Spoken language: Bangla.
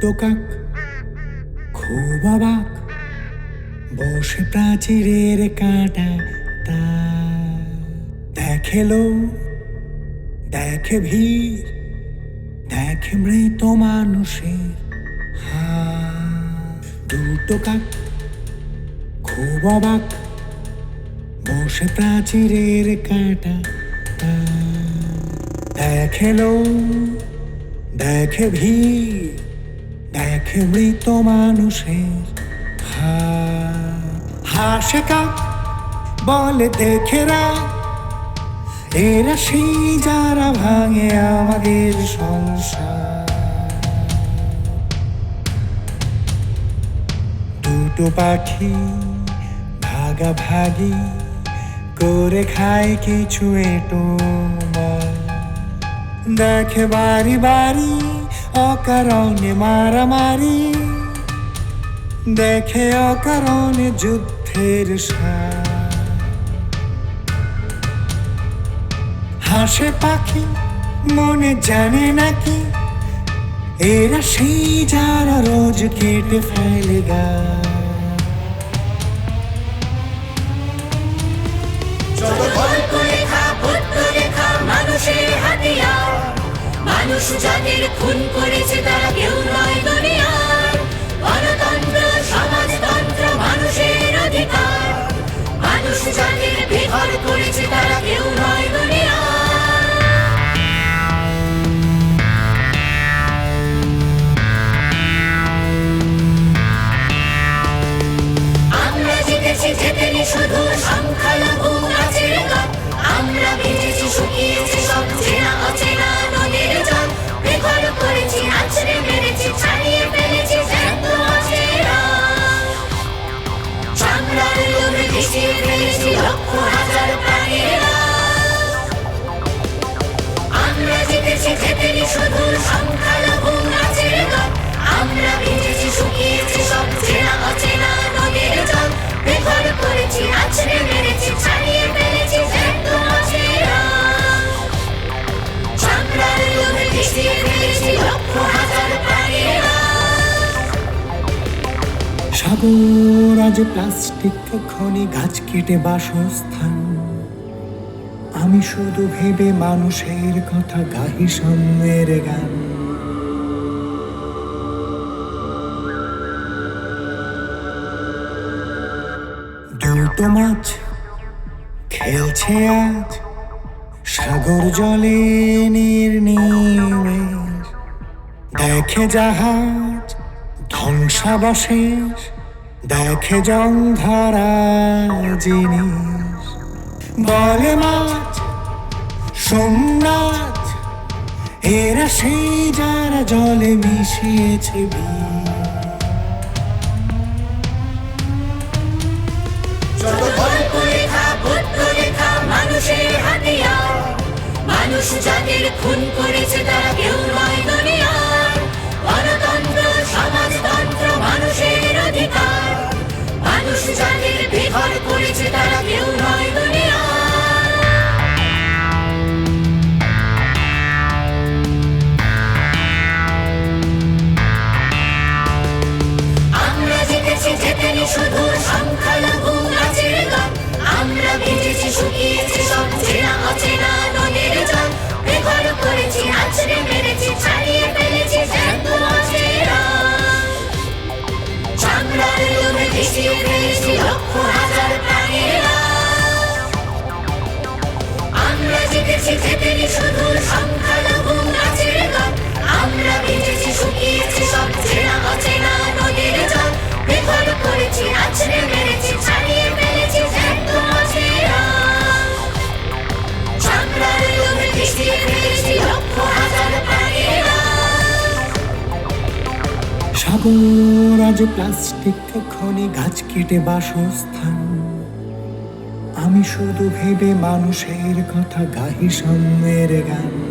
দুটো কাক খুব অবাক। বসে প্রাচীরের কাটা তা। দেখে লোক, দেখে ভিড়, দেখে মৃত মানুষের। দুটো কাক, খুব অবাক। বসে প্রাচীরের কাটা দেখে লোক, দেখে ভিড় দেখে মৃত মানুষের। হাসে কাক বলে দেখে রাত এরা সেই যারা ভাঙে আমাদের সংসার। দুটো পাখি ভাগাভাগি করে খায় কিছু এটো দেখে বাড়ি বাড়ি অকারণে মারামারি, দেখে অকারণে যুদ্ধের হাসে পাখি, মনে জানে নাকি, এরা সেই যারা রোজ কেটে ফেলে গা মানুষ যাদের খুন করেছে তারা কেউ নয় দুনিয়ার। ভিজিয়ে ফেলেছি লক্ষ হাজার আমরা জিতেছি জেতেনি শুধু সংখ্যালঘু সাগর, আজ প্লাস্টিক খনি গাছ কেটে বাসস্থান। আমি শুধু ভেবে মানুষের কথা গাহি সামনের গান। দুটো মাছ খেলছে আজ সাগর জলে নির্নিমেষ দেখে জাহাজ ধ্বংসাবশেষ দেখে জং ধরা জিনিস। বলে মাছ, সোমনাথ, এরা সেই যারা জলে মিশিয়েছে মানুষ যাদের খুন করেছে, তারা কেউ নয় সাগর, আজ প্লাস্টিক খনি গাছ কেটে বাসস্থান। আমি শুধু ভেবে মানুষের কথা গাহি সামনের গান।